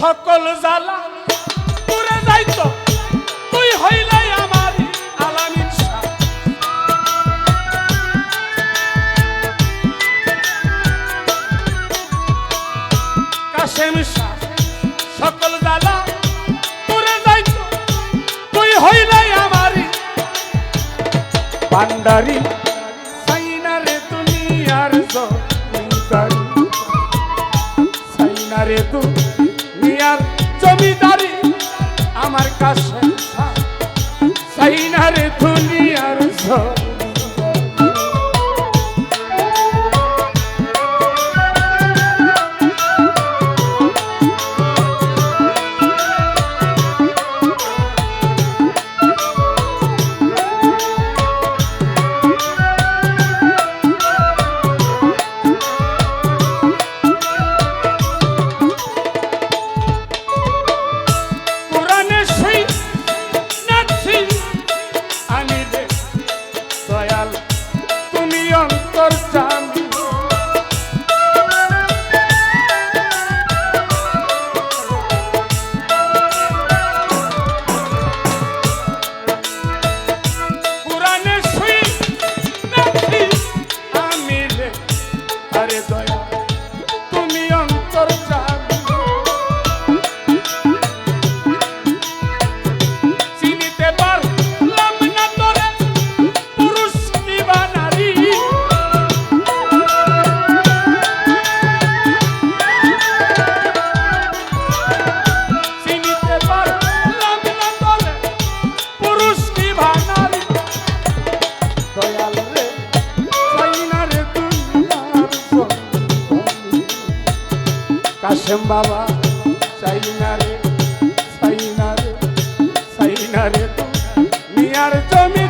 সকল জ্বালা পুরে যাইতো। তুই হইলে সকল জ্বালা পুরে যাইতো। তুই হইলে আমার পান্ডারি দুনিয়ার জমিদারি। সাইনারে দুনিয়ার আমার কাশেম বাবা চাই না রে চাই না রে চাই না রে মিয়ার জমিদারি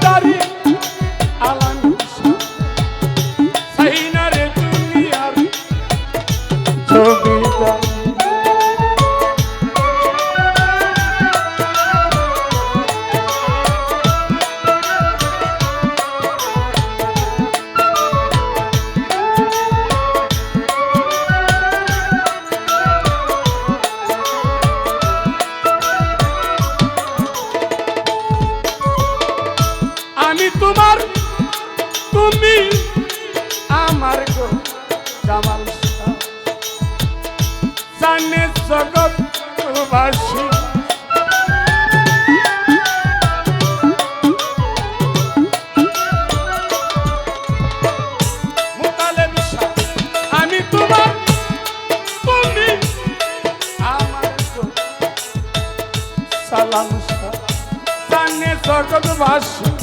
toca no baixo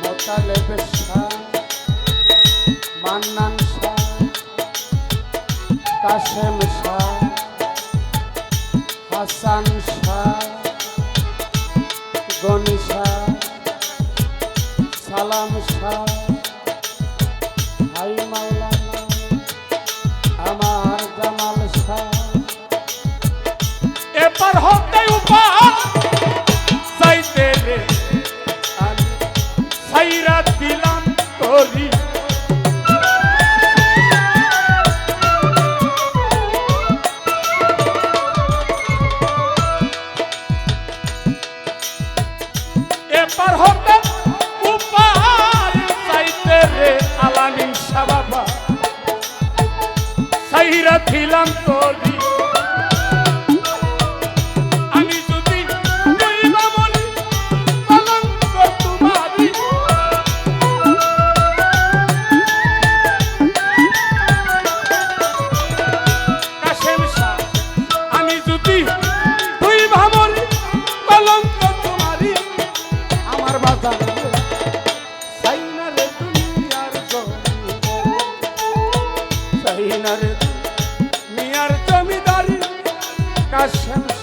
Motaleb Shah, Mannan Shah, Kashem Shah, Hasan Shah, Gani Shah, সালাম শাহ হাই মাওলানা, আমার জামাল উপায়। সাইরা ছিলাম তোর আকাশ শ্যাম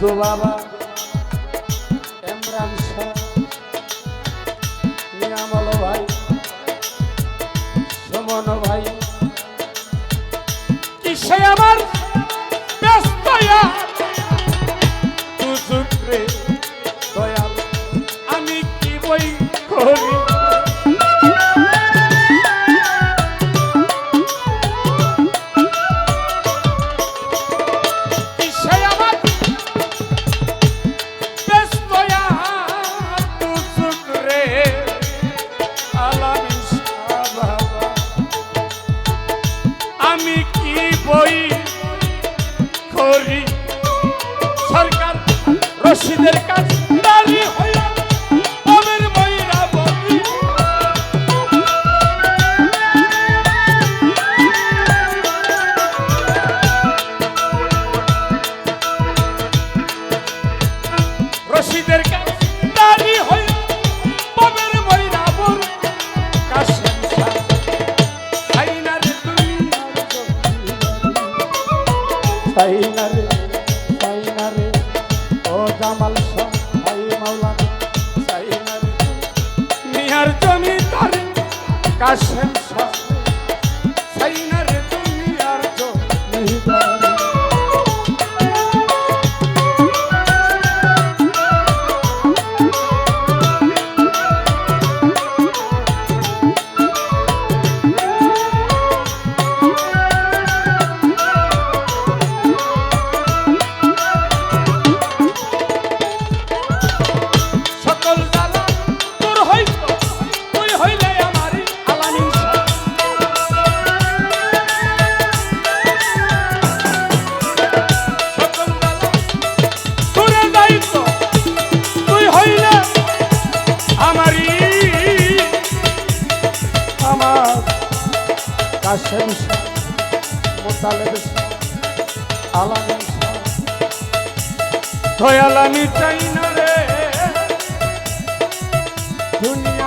তো বাবা এমরান নিরামল ভাই সমন ভাই। কিসে আমার ব্যস্ত রশিদের কাজ দাঁড়িয়ে কাশ Selim Şah, Mutalib Şah, Alamin Şah. Toyalani Çaynare, Dünya